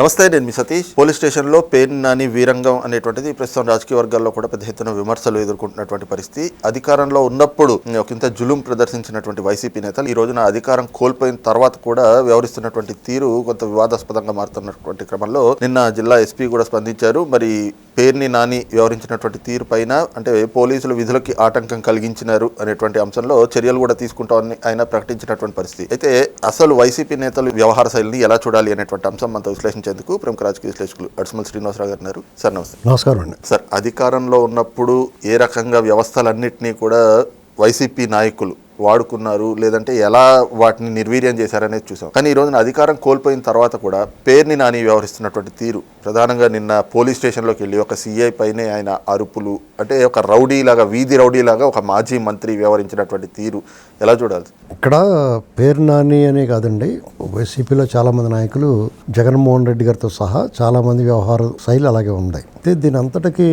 నమస్తే నేను మీ సతీష్. పోలీస్ స్టేషన్లో పేరు నాని వీరంగం అనేటువంటిది ప్రస్తుతం రాజకీయ వర్గాల్లో కూడా పెద్ద ఎత్తున విమర్శలు ఎదుర్కొంటున్నటువంటి పరిస్థితి. అధికారంలో ఉన్నప్పుడు ఒకంత జులుం ప్రదర్శించినటువంటి వైసీపీ నేతలు ఈ రోజున అధికారం కోల్పోయిన తర్వాత కూడా వ్యవహరిస్తున్నటువంటి తీరు కొంత వివాదాస్పదంగా మారుతున్నటువంటి క్రమంలో నిన్న జిల్లా ఎస్పీ కూడా స్పందించారు. మరి పేర్ని నాని వ్యవహరించినటువంటి తీరు పైన అంటే పోలీసులు విధులకి ఆటంకం కలిగించినారు అనేటువంటి అంశంలో చర్యలు కూడా తీసుకుంటామని ఆయన ప్రకటించినటువంటి పరిస్థితి. అయితే అసలు వైసీపీ నేతలు వ్యవహార శైలిని ఎలా చూడాలి అనేటువంటి అంశం మనతో విశ్లేషించేందుకు ప్రముఖ రాజకీయ విశ్లేషకులు అడ్స్మల్ శ్రీనివాసరావు గారు ఉన్నారు. సార్ నమస్తే. నమస్కారం అండి. సార్ అధికారంలో ఉన్నప్పుడు ఏ రకంగా వ్యవస్థలన్నింటినీ కూడా వైసీపీ నాయకులు వాడుకున్నారు లేదంటే ఎలా వాటిని నిర్వీర్యం చేశారనేది చూసాం. కానీ ఈ రోజున అధికారం కోల్పోయిన తర్వాత కూడా పేరుని నాని వ్యవహరిస్తున్నటువంటి తీరు ప్రధానంగా నిన్న పోలీస్ స్టేషన్లోకి వెళ్ళి ఒక సీఐ పైనే ఆయన అరుపులు అంటే ఒక రౌడీ లాగా వీధి రౌడీ లాగా ఒక మాజీ మంత్రి వ్యవహరించినటువంటి తీరు ఎలా చూడాలి? ఇక్కడ పేరు నాని అనే కాదండి వైసీపీలో చాలామంది నాయకులు జగన్మోహన్ రెడ్డి గారితో సహా చాలామంది వ్యవహార శైలి అలాగే ఉన్నాయి. అయితే దీని అంతటికి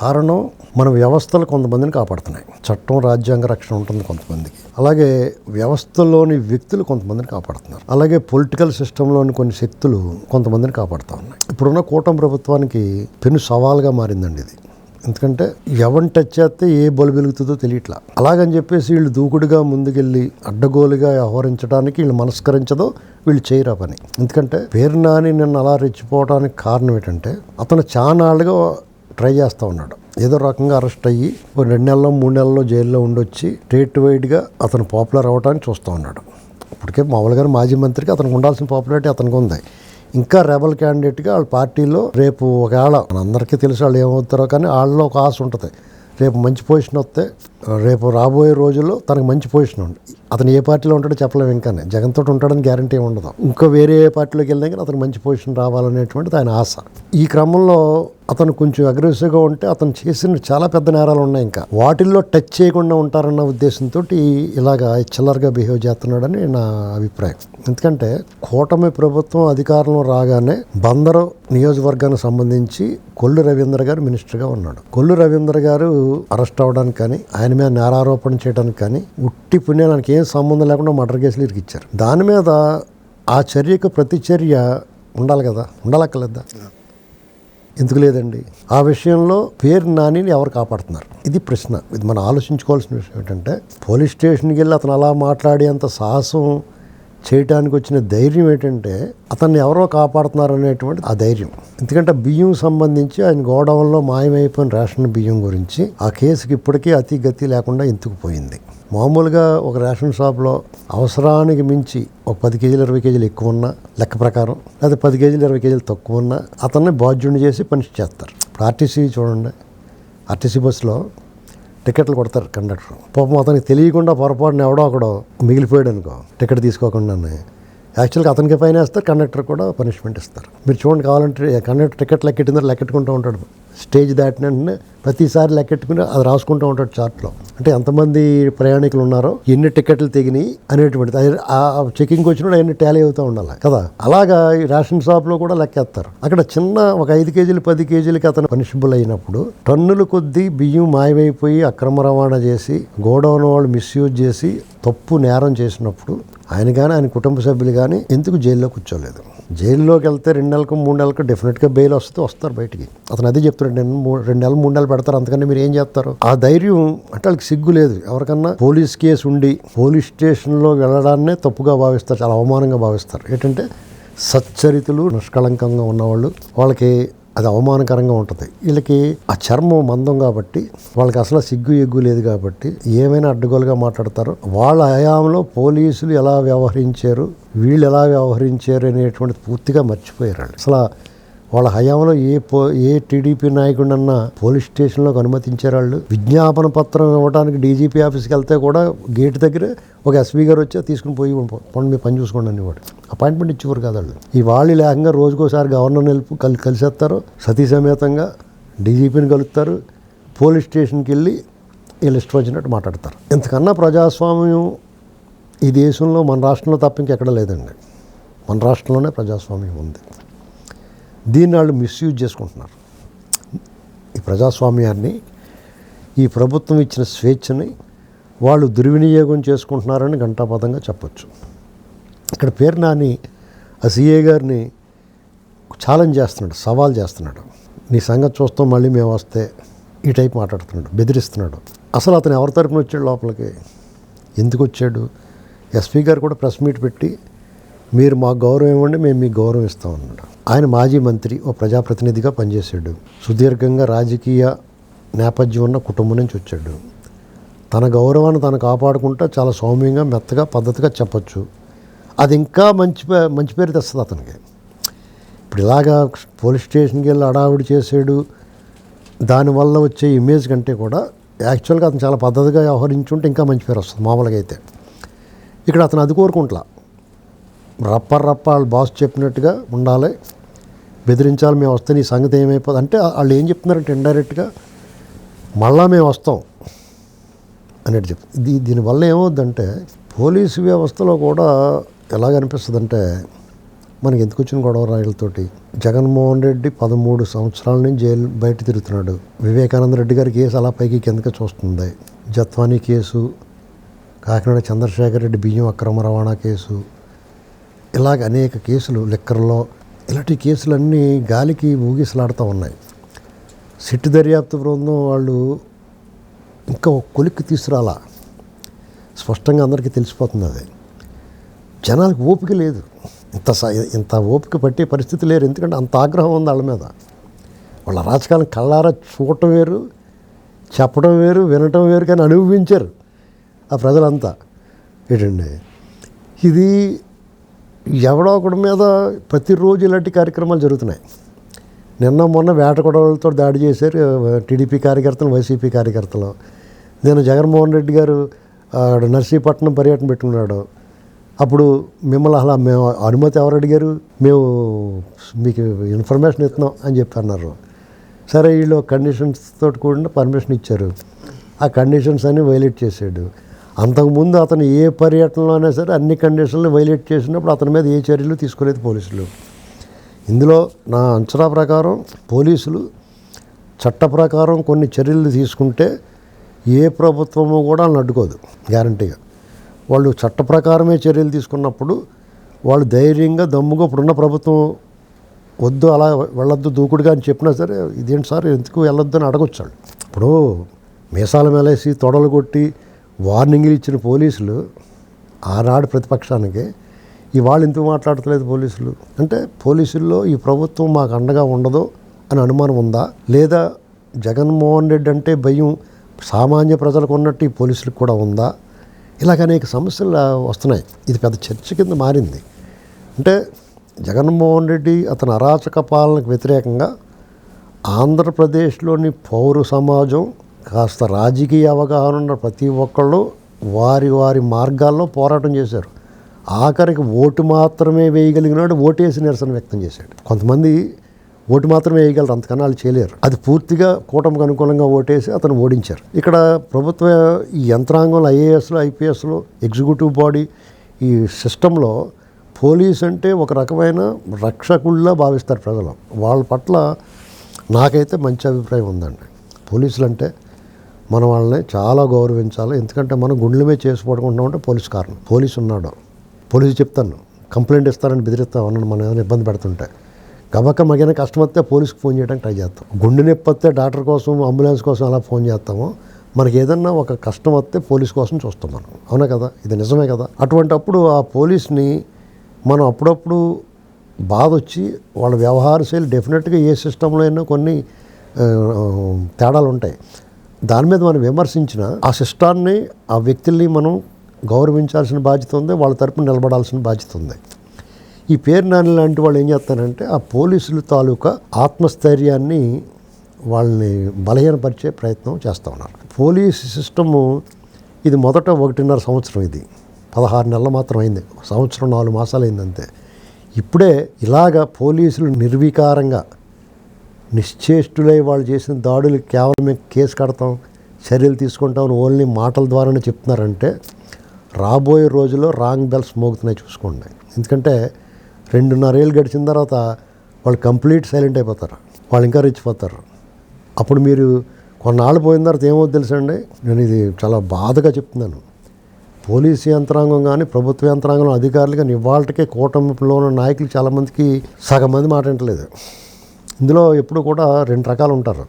కారణం మన వ్యవస్థలు కొంతమందిని కాపాడుతున్నాయి. చట్టం రాజ్యాంగ రక్షణ ఉంటుంది కొంతమందికి. అలాగే వ్యవస్థలోని వ్యక్తులు కొంతమందిని కాపాడుతున్నారు. అలాగే పొలిటికల్ సిస్టంలోని కొన్ని శక్తులు కొంతమందిని కాపాడుతూ ఉన్నాయి. ఇప్పుడున్న కూటమి ప్రభుత్వానికి పెను సవాల్గా మారిందండి ఇది. ఎందుకంటే ఎవరిని టచ్ చేస్తే ఏ బలు వెలుగుతుందో తెలియట్లా. అలాగని చెప్పేసి వీళ్ళు దూకుడుగా ముందుకెళ్ళి అడ్డగోలుగా వ్యవహరించడానికి వీళ్ళు మనస్కరించదో వీళ్ళు చేయరా పని. ఎందుకంటే పేరు నాని నిన్ను అలా రెచ్చిపోవడానికి కారణం ఏంటంటే అతను చానాళ్ళుగా ట్రై చేస్తూ ఉన్నాడు. ఏదో రకంగా అరెస్ట్ అయ్యి రెండు నెలల్లో మూడు నెలల్లో జైల్లో ఉండొచ్చి స్టేట్ వైడ్గా అతను పాపులర్ అవ్వడానికి చూస్తూ ఉన్నాడు. ఇప్పటికే మామూలుగా మాజీ మంత్రికి అతనికి ఉండాల్సిన పాపులారిటీ అతనికి ఉంది. ఇంకా రెబల్ క్యాండిడేట్గా వాళ్ళ పార్టీలో రేపు ఒకవేళ మనందరికీ తెలుసు వాళ్ళు ఏమవుతారో కానీ వాళ్ళలో ఒక ఆశ ఉంటుంది. రేపు మంచి పొజిషన్ వస్తే రేపు రాబోయే రోజుల్లో తనకు మంచి పొజిషన్ ఉంది అతను ఏ పార్టీలో ఉంటాడో చెప్పలేము ఇంకానే. జగన్ తోటి ఉంటాడని గ్యారంటీ ఉండదు. ఇంకో వేరే ఏ పార్టీలోకి వెళ్ళినా కానీ అతను మంచి పొజిషన్ రావాలనేటువంటిది ఆయన ఆశ. ఈ క్రమంలో అతను కొంచెం అగ్రెసివ్గా ఉంటే అతను చేసిన చాలా పెద్ద నేరాలు ఉన్నాయి ఇంకా. వాటిల్లో టచ్ చేయకుండా ఉంటారన్న ఉద్దేశంతో ఇలాగా చిల్లరగా బిహేవ్ చేస్తున్నాడని నా అభిప్రాయం. ఎందుకంటే కూటమి ప్రభుత్వం అధికారంలో రాగానే బందరు నియోజకవర్గానికి సంబంధించి కొల్లు రవీంద్ర గారు మినిస్టర్గా ఉన్నాడు. కొల్లు రవీంద్ర గారు అరెస్ట్ అవ్వడానికి కానీ ఆయన మీద నేరారోపణ చేయడానికి కానీ ఉట్టి పుణ్యానికి ఏం సంబంధం లేకుండా మర్డర్ కేసులు ఇరికిచ్చారు. దాని మీద ఆ చర్యకు ప్రతిచర్య ఉండాలి కదా? ఉండాలక్కర్లేదా? ఎందుకు లేదండి? ఆ విషయంలో పేరు నానిని ఎవరు కాపాడుతున్నారు? ఇది ప్రశ్న. ఇది మనం ఆలోచించుకోవాల్సిన విషయం ఏంటంటే పోలీస్ స్టేషన్కి వెళ్ళి అతను అలా మాట్లాడేంత సాహసం చేయటానికి వచ్చిన ధైర్యం ఏంటంటే అతన్ని ఎవరో కాపాడుతున్నారు అనేటువంటి ఆ ధైర్యం. ఎందుకంటే బియ్యం సంబంధించి ఆయన గోడౌన్లో మాయమైపోయిన రేషన్ బియ్యం గురించి ఆ కేసుకి ఇప్పటికీ అతి గతి లేకుండా ఎంతుకుపోయింది మామూలుగా ఒక రేషన్ షాప్లో అవసరానికి మించి ఒక పది కేజీలు ఇరవై కేజీలు ఎక్కువ ఉన్నా లెక్క ప్రకారం లేదా పది కేజీలు ఇరవై కేజీలు తక్కువ ఉన్నా అతన్ని బాధ్యుని చేసి పని చేస్తారు. ఇప్పుడు ఆర్టీసీ చూడండి. ఆర్టీసీ బస్సులో టికెట్లు కొడతారు కండక్టర్. పాపం అతనికి తెలియకుండా పొరపాటున ఎవడో ఒకడో మిగిలిపోయాడు అనుకో టికెట్ తీసుకోకుండానే. యాక్చువల్గా అతనికి ఫైన్ వేస్తారు కండక్టర్ కూడా పనిష్మెంట్ ఇస్తారు. మీరు చూడండి కావాలంటే కండక్టర్ టికెట్ లెక్కెట్టిందో లెక్కెట్టుకుంటూ ఉంటాడు. స్టేజ్ దాటిన ప్రతిసారి లెక్కెట్టుకుని అది రాసుకుంటూ ఉంటాడు చార్ట్లో. అంటే ఎంతమంది ప్రయాణికులు ఉన్నారో ఎన్ని టికెట్లు తెగినాయి అనేటువంటిది. అది ఆ చెకింగ్ వచ్చినప్పుడు అవన్నీ టాలీ అవుతూ ఉండాలి. కదా? అలాగా ఈ రేషన్ షాప్లో కూడా లెక్కేస్తారు. అక్కడ చిన్న ఒక ఐదు కేజీలు పది కేజీలకి అతను పనిషబుల్ అయినప్పుడు టన్నులు కొద్దీ బియ్యం మాయమైపోయి అక్రమ రవాణా చేసి గోడౌన్ వాళ్ళు మిస్యూజ్ చేసి తప్పు నేరం చేసినప్పుడు ఆయన కానీ ఆయన కుటుంబ సభ్యులు కానీ ఎందుకు జైల్లో కూర్చోలేదు జైల్లోకి వెళ్తే రెండు నెలలకు మూడు నెలలకు డెఫినెట్గా బెయిల్ వస్తే వస్తారు బయటికి. అతను అదే చెప్తున్నాడు నేను మూ- రెండు నెలలు మూడు నెలలు పెడతారు అంతకన్నా మీరు ఏం చేస్తారు? ఆ ధైర్యం అంటే వాళ్ళకి సిగ్గు లేదు. ఎవరికన్నా పోలీస్ కేసు ఉండి పోలీస్ స్టేషన్లో వెళ్ళడాన్నే తప్పుగా భావిస్తారు చాలా అవమానంగా భావిస్తారు. ఏంటంటే సచ్చరితులు నిష్కళంకంగా ఉన్నవాళ్ళు వాళ్ళకి అది అవమానకరంగా ఉంటుంది. వీళ్ళకి ఆ చర్మం మందం కాబట్టి వాళ్ళకి అసలు సిగ్గు ఎగ్గు లేదు కాబట్టి ఏమైనా అడ్డగోలుగా మాట్లాడతారు. వాళ్ళ హయాంలో పోలీసులు ఎలా వ్యవహరించారు వీళ్ళు ఎలా వ్యవహరించారు అనేటువంటిది పూర్తిగా మర్చిపోయారు అసలు వాళ్ళ హయాంలో ఏ పో ఏ టీడీపీ నాయకుడన్నా పోలీస్ స్టేషన్లోకి అనుమతించారు వాళ్ళు? విజ్ఞాపన పత్రం ఇవ్వడానికి డీజీపీ ఆఫీస్కి వెళ్తే కూడా గేట్ దగ్గర ఒక ఎస్పీ గారు వచ్చి తీసుకుని పోయి పండు మీ పని చూసుకోండి అనేవాడు. అపాయింట్మెంట్ ఇచ్చేవారు కాదు వాళ్ళు. ఈ వాళ్ళు లేకంగా రోజుకోసారి గవర్నర్ నిలుపు కలి కలిసేస్తారు. సతీ సమేతంగా డీజీపీని కలుస్తారు. పోలీస్ స్టేషన్కి వెళ్ళి వీళ్ళు ఇష్టం వచ్చినట్టు మాట్లాడతారు. ఇంతకన్నా ప్రజాస్వామ్యం ఈ దేశంలో మన రాష్ట్రంలో తప్ప ఇంకెక్కడ లేదండి. మన రాష్ట్రంలోనే ప్రజాస్వామ్యం ఉంది. దీన్ని వాళ్ళు మిస్యూజ్ చేసుకుంటున్నారు. ఈ ప్రజాస్వామ్యాన్ని ఈ ప్రభుత్వం ఇచ్చిన స్వేచ్ఛని వాళ్ళు దుర్వినియోగం చేసుకుంటున్నారని ఘంటాపథంగా చెప్పొచ్చు. ఇక్కడ పేరు నాని ఆ సిఏ గారిని ఛాలెంజ్ చేస్తున్నాడు సవాల్ చేస్తున్నాడు. నీ సంగతి చూస్తాం మళ్ళీ మేము వస్తే ఈ టైప్ మాట్లాడుతున్నాడు బెదిరిస్తున్నాడు. అసలు అతను ఎవరి తరపున వచ్చాడు లోపలికి? ఎందుకు వచ్చాడు? ఎస్పీ గారు కూడా ప్రెస్ మీట్ పెట్టి మీరు మాకు గౌరవం ఇవ్వండి మేము మీకు గౌరవం ఇస్తాం అన్నాడు. ఆయన మాజీ మంత్రి ఓ ప్రజాప్రతినిధిగా పనిచేశాడు. సుదీర్ఘంగా రాజకీయ నేపథ్యం ఉన్న కుటుంబం నుంచి వచ్చాడు. తన గౌరవాన్ని తను కాపాడుకుంటూ చాలా సౌమ్యంగా మెత్తగా పద్ధతిగా చెప్పొచ్చు. అది ఇంకా మంచి పే- మంచి పేరు తెస్తుంది అతనికి. ఇప్పుడు ఇలాగా పోలీస్ స్టేషన్కి వెళ్ళి అడావిడి చేసాడు దానివల్ల వచ్చే ఇమేజ్ కంటే కూడా యాక్చువల్గా అతను చాలా పద్ధతిగా వ్యవహరించుంటే ఇంకా మంచి పేరు వస్తుంది మామూలుగా అయితే. ఇక్కడ అతను అది కోరుకుంటలా. రప్ప రప్ప వాళ్ళు బాస్ చెప్పినట్టుగా ఉండాలి. బెదిరించాలి మేము వస్తే నీ సంగతి ఏమైపోతుంది అంటే వాళ్ళు ఏం చెప్తున్నారంటే ఇండైరెక్ట్గా మళ్ళా మేము వస్తాం అనేది చెప్ దీ దీనివల్ల ఏమవుద్దంటే పోలీసు వ్యవస్థలో కూడా ఎలాగనిపిస్తుందంటే మనకి ఎందుకు వచ్చిన గొడవ రాయలతోటి జగన్మోహన్ రెడ్డి పదమూడు సంవత్సరాల నుంచి జైలు బయట తిరుగుతున్నాడు. వివేకానంద రెడ్డి గారి కేసు అలా పైకి కిందకి చూస్తుంది. జత్వానీ కేసు కాకినాడ చంద్రశేఖర్ రెడ్డి బియ్యం అక్రమ రవాణా కేసు ఇలాగ అనేక కేసులు లిక్కర్లో ఇలాంటి కేసులన్నీ గాలికి ఊగిసలాడుతూ ఉన్నాయి. సిట్టు దర్యాప్తు బృందం వాళ్ళు ఇంకా ఒక కొలిక్కి తీసుకురాలా? స్పష్టంగా అందరికీ తెలిసిపోతుంది అది. జనాలకు ఓపిక లేదు. ఇంత ఇంత ఓపిక పట్టే పరిస్థితి లేరు. ఎందుకంటే అంత ఆగ్రహం ఉంది వాళ్ళ మీద. వాళ్ళ రాజకాలం కళ్ళారా చూడటం వేరు చెప్పడం వేరు వినటం వేరు కానీ అనుభవించారు ఆ ప్రజలంతా. ఏంటండి? ఇది ఎవడో ఒకడి మీద ప్రతిరోజు ఇలాంటి కార్యక్రమాలు జరుగుతున్నాయి. నిన్న మొన్న వేట గొడవలతో దాడి చేశారు టీడీపీ కార్యకర్తలు వైసీపీ కార్యకర్తలు. నేను జగన్మోహన్ రెడ్డి గారు నర్సీపట్నం పర్యటన పెట్టుకున్నాడు. అప్పుడు మిమ్మల్ని అలా మేము అనుమతి ఎవరు అడిగారు? మేము మీకు ఇన్ఫర్మేషన్ ఇస్తున్నాం అని చెప్పి అన్నారు సరే వీళ్ళు కండిషన్స్ తోటి కూడిన పర్మిషన్ ఇచ్చారు. ఆ కండిషన్స్ అన్ని వైలేట్ చేశాడు. అంతకుముందు అతను ఏ పర్యటనలో అయినా సరే అన్ని కండిషన్లు వైలేట్ చేసినప్పుడు అతని మీద ఏ చర్యలు తీసుకోలేదు పోలీసులు. ఇందులో నా అంచనా ప్రకారం పోలీసులు చట్ట ప్రకారం కొన్ని చర్యలు తీసుకుంటే ఏ ప్రభుత్వము కూడా వాళ్ళని అడ్డుకోదు గ్యారంటీగా. వాళ్ళు చట్ట ప్రకారమే చర్యలు తీసుకున్నప్పుడు వాళ్ళు ధైర్యంగా దమ్ముగా ఇప్పుడున్న ప్రభుత్వం వద్దు అలా వెళ్ళొద్దు దూకుడుగా అని చెప్పినా సరే ఇదేంటి సార్ ఎందుకు వెళ్ళొద్దు అని అడగొచ్చు వాళ్ళు ఇప్పుడు మీసాల మేలేసి తొడలు కొట్టి వార్నింగ్లు ఇచ్చిన పోలీసులు ఆనాడు ప్రతిపక్షానికి ఇవాళ ఎందుకు మాట్లాడట్లేదు పోలీసులు? అంటే పోలీసుల్లో ఈ ప్రభుత్వం మాకు అండగా ఉండదు అని అనుమానం ఉందా? లేదా జగన్మోహన్ రెడ్డి అంటే భయం సామాన్య ప్రజలకు ఉన్నట్టు ఈ పోలీసులకు కూడా ఉందా? ఇలాగ అనేక సమస్యలు వస్తున్నాయి. ఇది పెద్ద చర్చ కింద మారింది. అంటే జగన్మోహన్ రెడ్డి అతని అరాచక పాలనకు వ్యతిరేకంగా ఆంధ్రప్రదేశ్లోని పౌర సమాజం కాస్త రాజకీయ అవగాహన ఉన్న ప్రతి ఒక్కళ్ళు వారి వారి మార్గాల్లో పోరాటం చేశారు. ఆఖరికి ఓటు మాత్రమే వేయగలిగినాడు ఓటేసి నిరసన వ్యక్తం చేశాడు. కొంతమంది ఓటు మాత్రమే వేయగలరు అంతకన్నా వాళ్ళు చేయలేరు. అది పూర్తిగా కూటమికి అనుకూలంగా ఓటేసి అతను ఓడించారు. ఇక్కడ ప్రభుత్వ ఈ యంత్రాంగంలో ఐఏఎస్లు ఐపీఎస్లు ఎగ్జిక్యూటివ్ బాడీ ఈ సిస్టంలో పోలీస్ అంటే ఒక రకమైన రక్షకుల్లా భావిస్తారు ప్రజలు. వాళ్ళ పట్ల నాకైతే మంచి అభిప్రాయం ఉందండి. పోలీసులు అంటే మనం వాళ్ళని చాలా గౌరవించాలి. ఎందుకంటే మనం గుండెల మీద చేసి పడుకుంటున్నామంటే పోలీస్ కారణం. పోలీసు ఉన్నాడు. పోలీసు చెప్తాను. కంప్లైంట్ ఇస్తారని బెదిరిస్తా. ఉన్నాను మనం ఏదైనా ఇబ్బంది పెడుతుంటే. గబక మగిన కష్టం వస్తే పోలీస్కి ఫోన్ చేయడానికి ట్రై చేస్తాం. గుండె నొప్పి వస్తే డాక్టర్ కోసం అంబులెన్స్ కోసం అలా ఫోన్ చేస్తాము. మనకి ఏదన్నా ఒక కష్టం వస్తే పోలీస్ కోసం చూస్తాం మనం. అవునా కదా? ఇది నిజమే కదా? అటువంటి అప్పుడు ఆ పోలీస్ని మనం అప్పుడప్పుడు బాధ వచ్చి వాళ్ళ వ్యవహార శైలి డెఫినెట్గా ఏ సిస్టంలో అయినా కొన్ని తేడాలు ఉంటాయి. దాని మీద మనం విమర్శించిన ఆ సిస్టాన్ని ఆ వ్యక్తుల్ని మనం గౌరవించాల్సిన బాధ్యత ఉంది వాళ్ళ తరపున నిలబడాల్సిన బాధ్యత ఉంది. ఈ పేరు నాని లాంటి వాళ్ళు ఏం చేస్తారంటే ఆ పోలీసుల తాలూకా ఆత్మస్థైర్యాన్ని వాళ్ళని బలహీనపరిచే ప్రయత్నం చేస్తూ ఉన్నారు. పోలీస్ సిస్టము ఇది మొదట ఒకటిన్నర సంవత్సరం ఇది. పదహారు నెలలు మాత్రం అయింది. సంవత్సరం నాలుగు మాసాలు అయిందంతే. ఇప్పుడే ఇలాగ పోలీసులు నిర్వీకారంగా నిశ్చేష్టులై వాళ్ళు చేసిన దాడులు కేవలం మేము కేసు కడతాం చర్యలు తీసుకుంటాం ఓన్లీ మాటల ద్వారానే చెప్తున్నారంటే రాబోయే రోజుల్లో రాంగ్ బెల్స్ మోగుతున్నాయి చూసుకోండి. ఎందుకంటే రెండున్నరేళ్ళు గడిచిన తర్వాత వాళ్ళు కంప్లీట్ సైలెంట్ అయిపోతారు. వాళ్ళు ఇంకా రెచ్చిపోతారు అప్పుడు మీరు కొన్నాళ్ళు పోయిన తర్వాత ఏమో తెలుసండి? నేను ఇది చాలా బాధగా చెప్తున్నాను. పోలీసు యంత్రాంగం కానీ ప్రభుత్వ యంత్రాంగం అధికారులు కానీ ఇవాళకే కూటమిలో ఉన్న నాయకులు చాలామందికి సగం మంది మాట వింటలేదు ఇందులో ఎప్పుడు కూడా రెండు రకాలు ఉంటారు.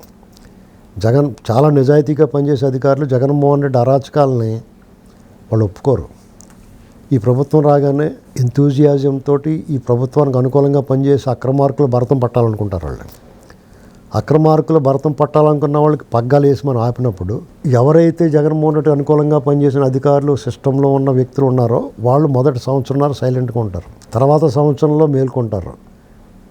జగన్ చాలా నిజాయితీగా పనిచేసే అధికారులు జగన్మోహన్ రెడ్డి అరాచకాలని వాళ్ళు ఒప్పుకోరు. ఈ ప్రభుత్వం రాగానే ఎంతూజియాజంతో తోటి ఈ ప్రభుత్వానికి అనుకూలంగా పనిచేసి అక్రమార్కులు భరతం పట్టాలనుకుంటారు వాళ్ళు. అక్రమార్కులు భరతం పట్టాలనుకున్న వాళ్ళకి పగ్గాలు వేసి మనం ఆపినప్పుడు ఎవరైతే జగన్మోహన్ రెడ్డి అనుకూలంగా పనిచేసిన అధికారులు సిస్టంలో ఉన్న వ్యక్తులు ఉన్నారో వాళ్ళు మొదటి సంవత్సరంన్నర సైలెంట్గా ఉంటారు. తర్వాత సంవత్సరంలో మేల్కొంటారు.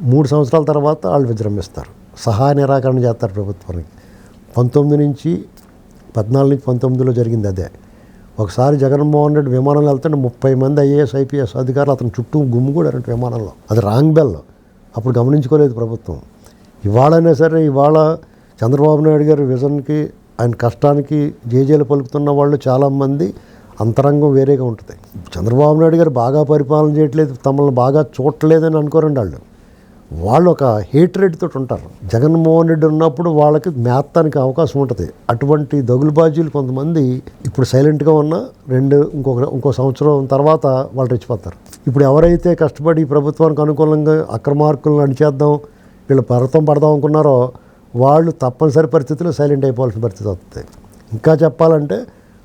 మూడు సంవత్సరాల తర్వాత వాళ్ళు విజృంభిస్తారు. సహాయ నిరాకరణ చేస్తారు ప్రభుత్వానికి. పంతొమ్మిది నుంచి పద్నాలుగు నుంచి పంతొమ్మిదిలో జరిగింది అదే. ఒకసారి జగన్మోహన్ రెడ్డి విమానంలో వెళ్తుంటే ముప్పై మంది ఐఏఎస్ ఐపీఎస్ అధికారులు అతను చుట్టూ గుమ్ముగూడారంట విమానంలో. అది రాంగ్ బెల్. అప్పుడు గమనించుకోలేదు ప్రభుత్వం. ఇవాళైనా సరే ఇవాళ చంద్రబాబు నాయుడు గారి విజన్కి ఆయన కష్టానికి జేజేలు పలుకుతున్న వాళ్ళు చాలామంది అంతరంగం వేరేగా ఉంటుంది. చంద్రబాబు నాయుడు గారు బాగా పరిపాలన చేయట్లేదు తమల్ని బాగా చూడట్లేదని అనుకోరండి వాళ్ళు. వాళ్ళు ఒక హేట్రెడ్ తోటి ఉంటారు. జగన్మోహన్ రెడ్డి ఉన్నప్పుడు వాళ్ళకి మేత్తానికి అవకాశం ఉంటుంది. అటువంటి దగులుబాజీలు కొంతమంది ఇప్పుడు సైలెంట్గా ఉన్న రెండు ఇంకొక ఇంకో సంవత్సరం తర్వాత వాళ్ళు రెచ్చిపోతారు. ఇప్పుడు ఎవరైతే కష్టపడి ప్రభుత్వానికి అనుకూలంగా అక్రమార్కులను అణిచేద్దాం వీళ్ళు పర్వతం పడదాం అనుకున్నారో వాళ్ళు తప్పనిసరి పరిస్థితుల్లో సైలెంట్ అయిపోవాల్సిన పరిస్థితి వస్తుంది ఇంకా చెప్పాలంటే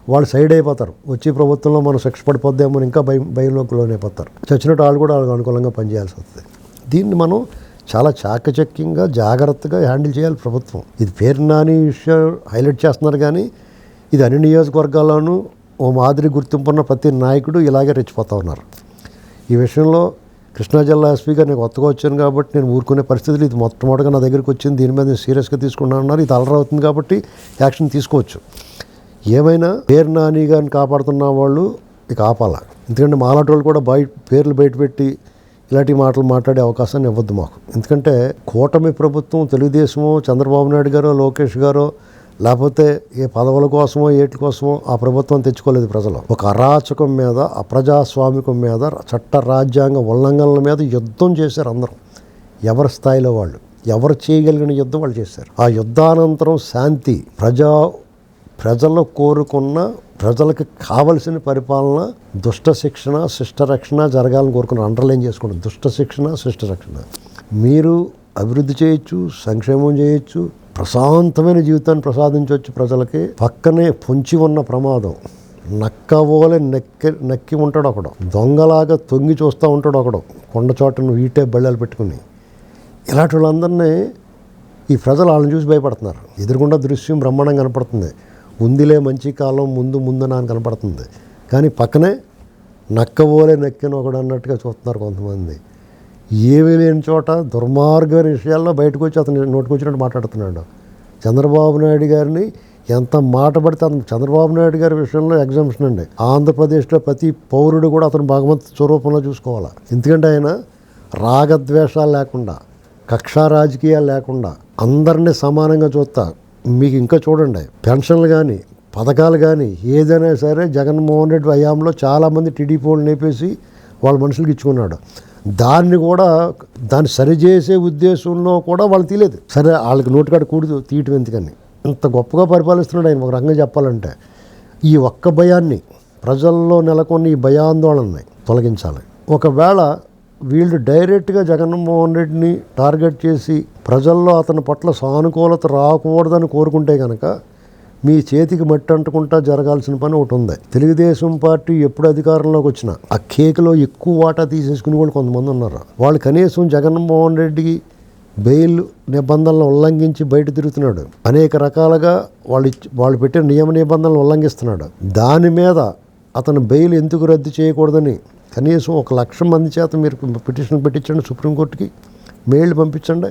వాళ్ళు సైడ్ అయిపోతారు. వచ్చే ప్రభుత్వంలో మనం శిక్ష పడిపోద్దామని అని ఇంకా భయం భయంలోకి లోనైపోతారు. చచ్చినట్టు వాళ్ళు కూడా వాళ్ళకి అనుకూలంగా పనిచేయాల్సి వస్తుంది దీన్ని మనం చాలా చాకచక్యంగా జాగ్రత్తగా హ్యాండిల్ చేయాలి ప్రభుత్వం. ఇది పేరు నాని విషయం హైలైట్ చేస్తున్నారు కానీ ఇది అన్ని నియోజకవర్గాల్లోనూ ఓ మాదిరి గుర్తింపున్న ప్రతి నాయకుడు ఇలాగే రెచ్చిపోతూ ఉన్నారు. ఈ విషయంలో కృష్ణా జిల్లా ఎస్పీగా నేను కొత్తగా వచ్చాను కాబట్టి నేను ఊరుకునే పరిస్థితులు ఇది మొట్టమొదటిగా నా దగ్గరికి వచ్చింది. దీని మీద నేను సీరియస్గా తీసుకున్నాను ఇది ఇది అలరవుతుంది కాబట్టి యాక్షన్ తీసుకోవచ్చు. ఏమైనా పేరు నాని గారిని కాపాడుతున్న వాళ్ళు ఇక ఆపాల. ఎందుకంటే మాలాంటి వాళ్ళు కూడా బయట పేర్లు బయటపెట్టి ఇలాంటి మాటలు మాట్లాడే అవకాశాన్ని ఇవ్వద్దు మాకు. ఎందుకంటే కూటమి ప్రభుత్వం తెలుగుదేశమో చంద్రబాబు నాయుడు గారో లోకేష్ గారో లేకపోతే ఏ పదవుల కోసమో ఏటి కోసమో ఆ ప్రభుత్వం తెచ్చుకోలేదు ప్రజలు. ఒక అరాచకం మీద అప్రజాస్వామికం మీద చట్ట రాజ్యాంగ ఉల్లంఘనల మీద యుద్ధం చేశారు అందరం. ఎవరి స్థాయిలో వాళ్ళు? ఎవరు చేయగలిగిన యుద్ధం వాళ్ళు చేశారు? ఆ యుద్ధానంతరం శాంతి ప్రజా ప్రజలు కోరుకున్న ప్రజలకు కావలసిన పరిపాలన దుష్ట శిక్షణ శిష్ట రక్షణ జరగాలని కోరుకున్న అండర్లైన్ చేసుకోండి దుష్ట శిక్షణ శిష్ట రక్షణ. మీరు అభివృద్ధి చేయొచ్చు సంక్షేమం చేయొచ్చు ప్రశాంతమైన జీవితాన్ని ప్రసాదించవచ్చు ప్రజలకి. పక్కనే పొంచి ఉన్న ప్రమాదం. నక్కవోలే నక్కి నక్కి ఉంటాడు ఒకడు. దొంగలాగా తొంగి చూస్తూ ఉంటాడు ఒకడు. కొండ చోటను వీటే బళ్ళాలు పెట్టుకుని. ఇలాంటి వాళ్ళందరినీ ఈ ప్రజలు వాళ్ళని చూసి భయపడుతున్నారు. ఎదురుగుండా దృశ్యం బ్రహ్మాండంగా కనపడుతుంది. ఉందిలే మంచి కాలం ముందు ముందు అని కనపడుతుంది. కానీ పక్కనే నక్కబోలే నక్కిన ఒకడు అన్నట్టుగా చూస్తున్నారు కొంతమంది. ఏమీ లేని చోట దుర్మార్గమైన విషయాల్లో బయటకు వచ్చి అతను నోటుకొచ్చినట్టు మాట్లాడుతున్నాడు. చంద్రబాబు నాయుడు గారిని ఎంత మాట పడితే అతను చంద్రబాబు నాయుడు గారి విషయంలో ఎగ్జామ్షన్ అండి. ఆంధ్రప్రదేశ్లో ప్రతి పౌరుడు కూడా అతను భగవంతు స్వరూపంలో చూసుకోవాలి? ఎందుకంటే ఆయన రాగద్వేషాలు లేకుండా కక్షా రాజకీయాలు లేకుండా అందరినీ సమానంగా చూస్తా మీకు ఇంకా చూడండి పెన్షన్లు కానీ పథకాలు కానీ ఏదైనా సరే జగన్మోహన్ రెడ్డి హయాంలో చాలామంది టీడీపీ వాళ్ళు నేపేసి వాళ్ళ మనుషులకు ఇచ్చుకున్నాడు. దాన్ని కూడా దాన్ని సరిచేసే ఉద్దేశంలో కూడా వాళ్ళు తీయలేదు సరే వాళ్ళకి నోటికాడ కూడదు తీయటం ఎందుకని? ఇంత గొప్పగా పరిపాలిస్తున్నాడు ఆయన ఒక రంగం చెప్పాలంటే. ఈ ఒక్క భయాన్ని ప్రజల్లో నెలకొన్న ఈ భయాందోళనని తొలగించాలి. ఒకవేళ వీళ్ళు డైరెక్ట్గా జగన్మోహన్ రెడ్డిని టార్గెట్ చేసి ప్రజల్లో అతని పట్ల సానుకూలత రాకూడదని కోరుకుంటే కనుక మీ చేతికి మట్టి అంటుకుంటా జరగాల్సిన పని ఒకటి ఉంది. తెలుగుదేశం పార్టీ ఎప్పుడు అధికారంలోకి వచ్చినా ఆ కేకులో ఎక్కువ వాటా తీసేసుకుని వాళ్ళు కొంతమంది ఉన్నారు. వాళ్ళు కనీసం జగన్మోహన్ రెడ్డికి బెయిల్ నిబంధనలు ఉల్లంఘించి బయట తిరుగుతున్నాడు. అనేక రకాలుగా వాళ్ళు వాళ్ళు పెట్టిన నియమ నిబంధనలు ఉల్లంఘిస్తున్నాడు. దాని మీద అతను బెయిల్ ఎందుకు రద్దు చేయకూడదని కనీసం ఒక లక్ష మంది చేత మీరు పిటిషన్ పెట్టించండి సుప్రీంకోర్టుకి మెయిల్ పంపించండి.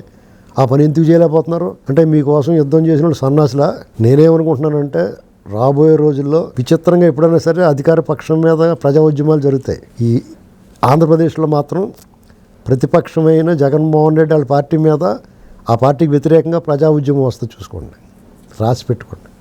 ఆ పని ఎందుకు చేయలేకపోతున్నారు? అంటే మీకోసం యుద్ధం చేసిన వాళ్ళు సన్నాసులా? నేనేమనుకుంటున్నానంటే రాబోయే రోజుల్లో విచిత్రంగా ఎప్పుడైనా సరే అధికార పక్షం మీద ప్రజా ఉద్యమాలు జరుగుతాయి. ఈ ఆంధ్రప్రదేశ్లో మాత్రం ప్రతిపక్షమైన జగన్మోహన్ రెడ్డి వాళ్ళ పార్టీ మీద ఆ పార్టీకి వ్యతిరేకంగా ప్రజా ఉద్యమం వస్తుంది చూసుకోండి. రాసి పెట్టుకోండి.